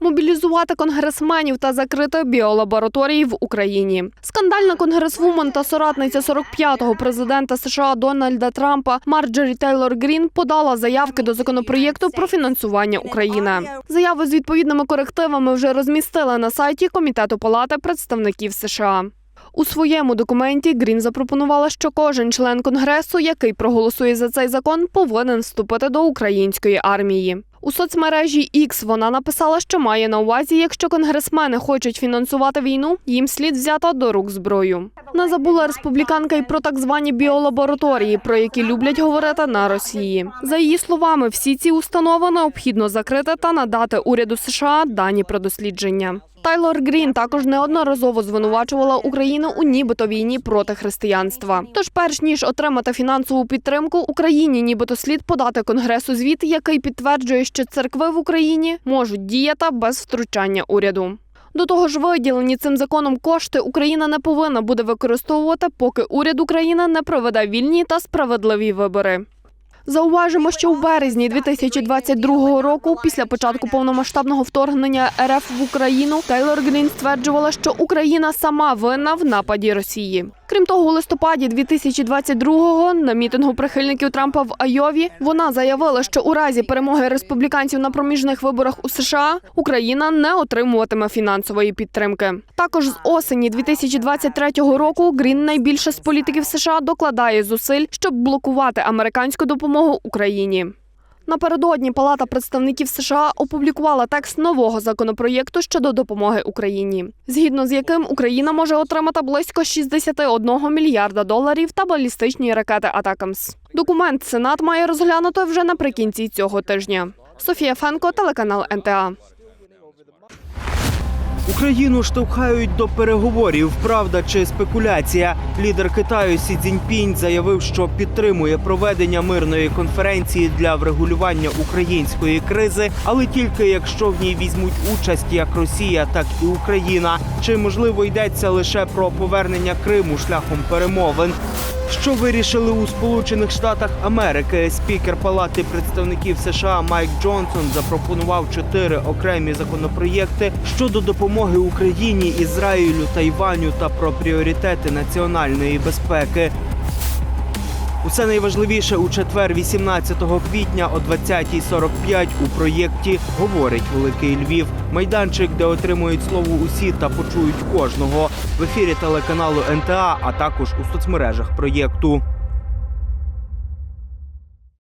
Мобілізувати конгресменів та закрити біолабораторії в Україні. Скандальна конгресвумен та соратниця 45-го президента США Дональда Трампа Марджорі Тейлор Грін подала заявки до законопроєкту про фінансування України. Заяви з відповідними корективами вже розмістили на сайті Комітету Палати представників США. У своєму документі Грін запропонувала, що кожен член конгресу, який проголосує за цей закон, повинен вступити до української армії. У соцмережі X вона написала, що має на увазі, якщо конгресмени хочуть фінансувати війну, їм слід взяти до рук зброю. Не забула республіканка й про так звані біолабораторії, про які люблять говорити на Росії. За її словами, всі ці установи необхідно закрити та надати уряду США дані про дослідження. Тайлор Грін також неодноразово звинувачувала Україну у нібито війні проти християнства. Тож, перш ніж отримати фінансову підтримку, Україні нібито слід подати конгресу звіт, який підтверджує, що церкви в Україні можуть діяти без втручання уряду. До того ж, виділені цим законом кошти Україна не повинна буде використовувати, поки уряд України не проведе вільні та справедливі вибори. Зауважимо, що у березні 2022 року, після початку повномасштабного вторгнення РФ в Україну, Тейлор Грін стверджувала, що Україна сама винна в нападі Росії. Крім того, у листопаді 2022-го на мітингу прихильників Трампа в Айові вона заявила, що у разі перемоги республіканців на проміжних виборах у США Україна не отримуватиме фінансової підтримки. Також з осені 2023 року Грін найбільше з політиків США докладає зусиль, щоб блокувати американську допомогу Україні. Напередодні Палата представників США опублікувала текст нового законопроєкту щодо допомоги Україні, згідно з яким Україна може отримати близько 61 мільярда доларів та балістичні ракети Атакамс. Документ Сенат має розглянути вже наприкінці цього тижня. Софія Фенко, телеканал НТА. Україну штовхають до переговорів. Правда чи спекуляція? Лідер Китаю Сі Цзіньпінь заявив, що підтримує проведення мирної конференції для врегулювання української кризи, але тільки якщо в ній візьмуть участь як Росія, так і Україна. Чи можливо йдеться лише про повернення Криму шляхом перемовин? Що вирішили у Сполучених Штатах Америки? Спікер Палати представників США Майк Джонсон запропонував чотири окремі законопроєкти щодо допомоги Україні, Ізраїлю, Тайваню та про пріоритети національної безпеки. Усе найважливіше у четвер, 18 квітня о 20.45 у проєкті говорить Великий Львів. Майданчик, де отримують слово усі та почують кожного в ефірі телеканалу НТА, а також у соцмережах проєкту.